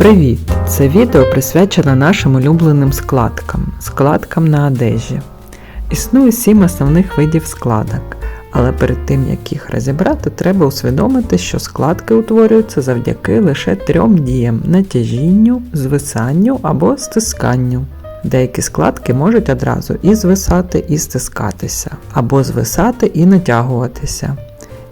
Привіт! Це відео присвячено нашим улюбленим складкам, складкам на одежі. Існує сім основних видів складок, але перед тим як їх розібрати, треба усвідомити, що складки утворюються завдяки лише трьом діям натяжінню, звисанню або стисканню. Деякі складки можуть одразу і звисати, і стискатися, або звисати і натягуватися.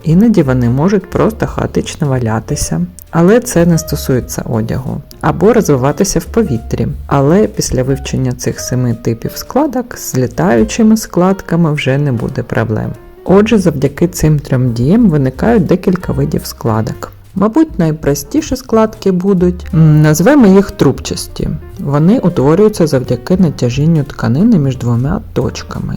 Іноді вони можуть просто хаотично валятися, але це не стосується одягу, або розвиватися в повітрі. Але після вивчення цих семи типів складок з літаючими складками вже не буде проблем. Отже, завдяки цим трьом діям виникають декілька видів складок. Мабуть, найпростіші складки будуть, назвемо їх трубчасті. Вони утворюються завдяки натяжінню тканини між двома точками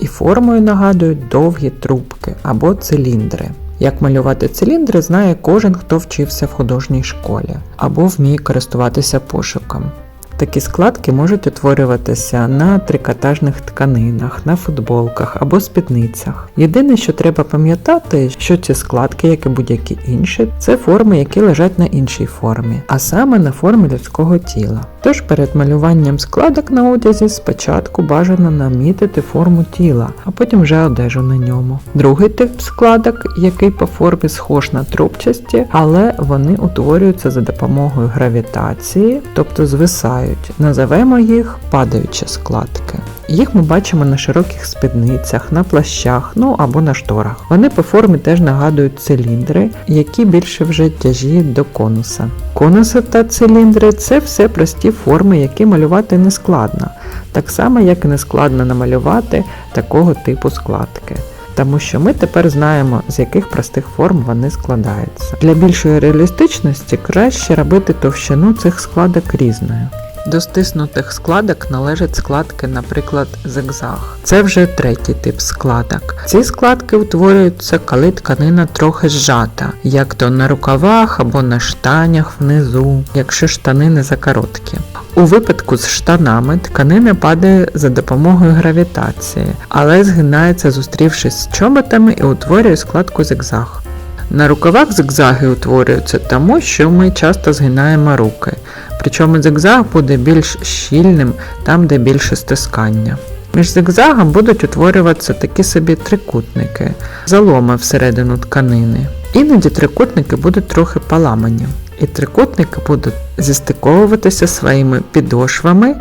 і формою нагадують довгі трубки або циліндри. Як малювати циліндри, знає кожен, хто вчився в художній школі або вміє користуватися пошуком. Такі складки можуть утворюватися на трикотажних тканинах, на футболках або спідницях. Єдине, що треба пам'ятати, що ці складки, як і будь-які інші, це форми, які лежать на іншій формі, а саме на формі людського тіла. Тож перед малюванням складок на одязі спочатку бажано намітити форму тіла, а потім вже одежу на ньому. Другий тип складок, який по формі схож на трубчасті, але вони утворюються за допомогою гравітації, тобто звисають. Називаємо їх падаючі складки. Їх ми бачимо на широких спідницях, на плащах, ну або на шторах. Вони по формі теж нагадують циліндри, які більше вже тяжіють до конуса. Конуси та циліндри це все прості форми, які малювати не складно, так само як і не складно намалювати такого типу складки. Тому що ми тепер знаємо, з яких простих форм вони складаються. Для більшої реалістичності краще робити товщину цих складок різною. До стиснутих складок належать складки, наприклад, зигзаг. Це вже третій тип складок. Ці складки утворюються, коли тканина трохи зжата, як то на рукавах або на штанях внизу, якщо штани не закороткі. У випадку з штанами тканина падає за допомогою гравітації, але згинається, зустрівшись з чоботами і утворює складку зигзаг. На рукавах зигзаги утворюються тому, що ми часто згинаємо руки. Причому зигзаг буде більш щільним там, де більше стискання. Між зигзагом будуть утворюватися такі собі трикутники, заломи всередину тканини. Іноді трикутники будуть трохи поламані. І трикутники будуть зістиковуватися своїми підошвами,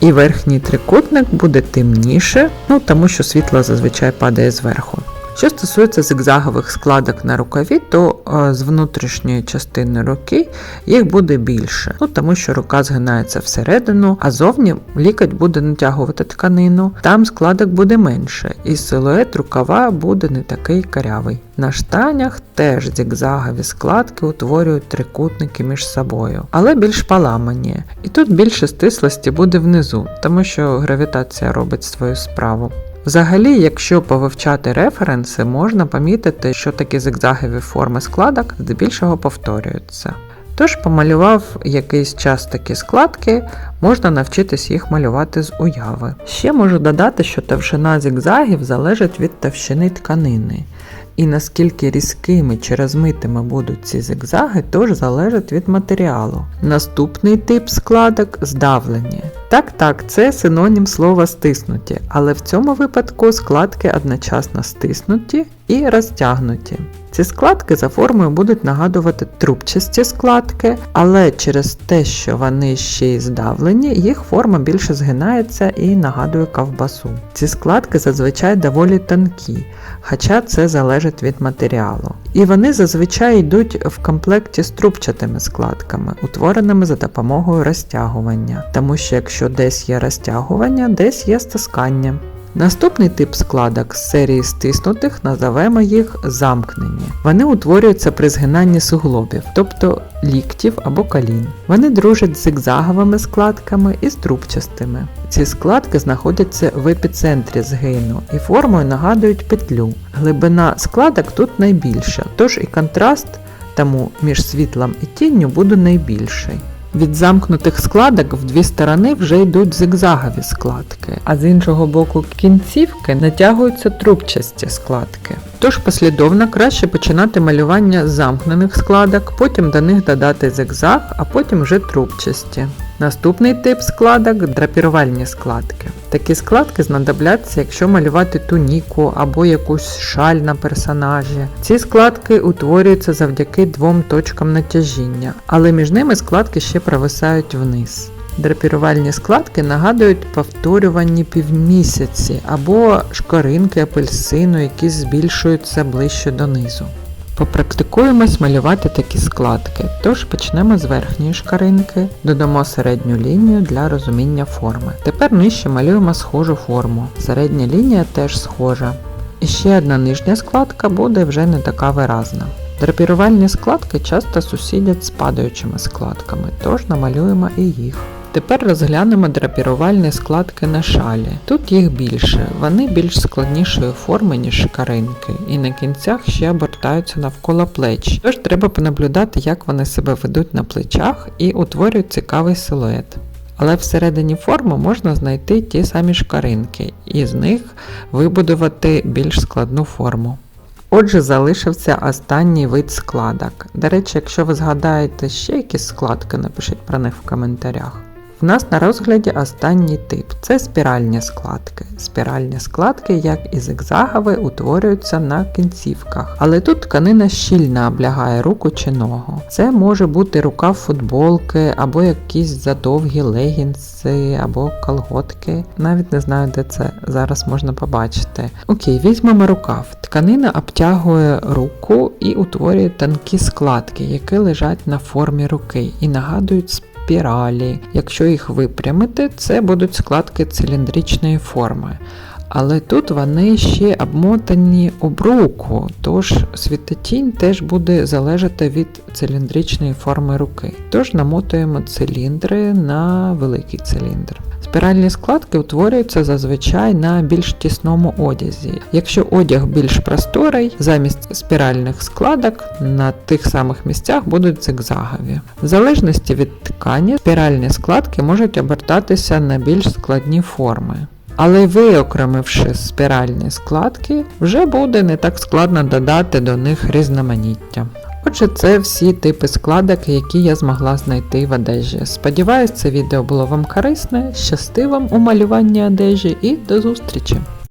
і верхній трикутник буде темніше, ну тому що світло зазвичай падає зверху. Що стосується зигзагових складок на рукаві, то е, з внутрішньої частини руки їх буде більше, ну тому що рука згинається всередину, а зовні лікоть буде натягувати тканину, там складок буде менше, і силует рукава буде не такий карявий. На штанях теж зігзагові складки утворюють трикутники між собою, але більш поламані. І тут більше стислості буде внизу, тому що гравітація робить свою справу. Взагалі, якщо повивчати референси, можна помітити, що такі зигзагові форми складок здебільшого повторюються. Тож, помалював якийсь час такі складки, можна навчитись їх малювати з уяви. Ще можу додати, що товщина зігзагів залежить від товщини тканини. І наскільки різкими чи розмитими будуть ці зигзаги, теж залежить від матеріалу. Наступний тип складок здавлені. Так, так, це синонім слова стиснуті, але в цьому випадку складки одночасно стиснуті і розтягнуті. Ці складки за формою будуть нагадувати трубчасті складки, але через те, що вони ще й здавлені, їх форма більше згинається і нагадує ковбасу. Ці складки зазвичай доволі тонкі, хоча це залежить від матеріалу. І вони зазвичай йдуть в комплекті з трубчатими складками, утвореними за допомогою розтягування, тому що якщо десь є розтягування, десь є стискання. Наступний тип складок з серії стиснутих називаємо їх замкнені. Вони утворюються при згинанні суглобів, тобто ліктів або колін. Вони дружать з зигзаговими складками і трубчастими. Ці складки знаходяться в епіцентрі згину і формою нагадують петлю. Глибина складок тут найбільша, тож і контраст тому між світлом і тінню буде найбільший. Від замкнутих складок в дві сторони вже йдуть зигзагові складки, а з іншого боку кінцівки натягуються трубчасті складки. Тож послідовно краще починати малювання замкнених складок, потім до них додати зигзаг, а потім вже трубчасті. Наступний тип складок драпірувальні складки. Такі складки знадобляться, якщо малювати туніку або якусь шаль на персонажі. Ці складки утворюються завдяки двом точкам натяжіння, але між ними складки ще провисають вниз. Драпірувальні складки нагадують повторювані півмісяці або шкоринки апельсину, які збільшуються ближче донизу. Попрактикуємось малювати такі складки, тож почнемо з верхньої шкаринки, додамо середню лінію для розуміння форми. Тепер нижче малюємо схожу форму. Середня лінія теж схожа. І ще одна нижня складка буде вже не така виразна. Драпірувальні складки часто сусідять з падаючими складками, тож намалюємо і їх. Тепер розглянемо драпірувальні складки на шалі. Тут їх більше, вони більш складнішої форми, ніж шкаринки, і на кінцях ще обертаються навколо плеч. Тож треба понаблюдати, як вони себе ведуть на плечах і утворюють цікавий силует. Але всередині форми можна знайти ті самі шкаринки, і з них вибудувати більш складну форму. Отже, залишився останній вид складок. До речі, якщо ви згадаєте ще якісь складки, напишіть про них в коментарях. В нас на розгляді останній тип це спіральні складки. Спіральні складки, як і зигзагові, утворюються на кінцівках, але тут тканина щільно облягає руку чи ногу. Це може бути рукав футболки, або якісь задовгі легінси, або колготки. Навіть не знаю, де це зараз можна побачити. Окей, візьмемо рукав. Тканина обтягує руку і утворює тонкі складки, які лежать на формі руки і нагадують спіралі. Якщо їх випрямити, це будуть складки циліндричної форми. Але тут вони ще обмотані об руку, тож світотінь теж буде залежати від циліндричної форми руки. Тож намотуємо циліндри на великий циліндр. Спіральні складки утворюються зазвичай на більш тісному одязі. Якщо одяг більш просторий, замість спіральних складок на тих самих місцях будуть зигзагові. В залежності від ткані, спіральні складки можуть обертатися на більш складні форми. Але виокремивши спіральні складки, вже буде не так складно додати до них різноманіття. Отже, це всі типи складок, які я змогла знайти в одежі. Сподіваюсь, це відео було вам корисне. Щасти вам у малюванні одежі і до зустрічі!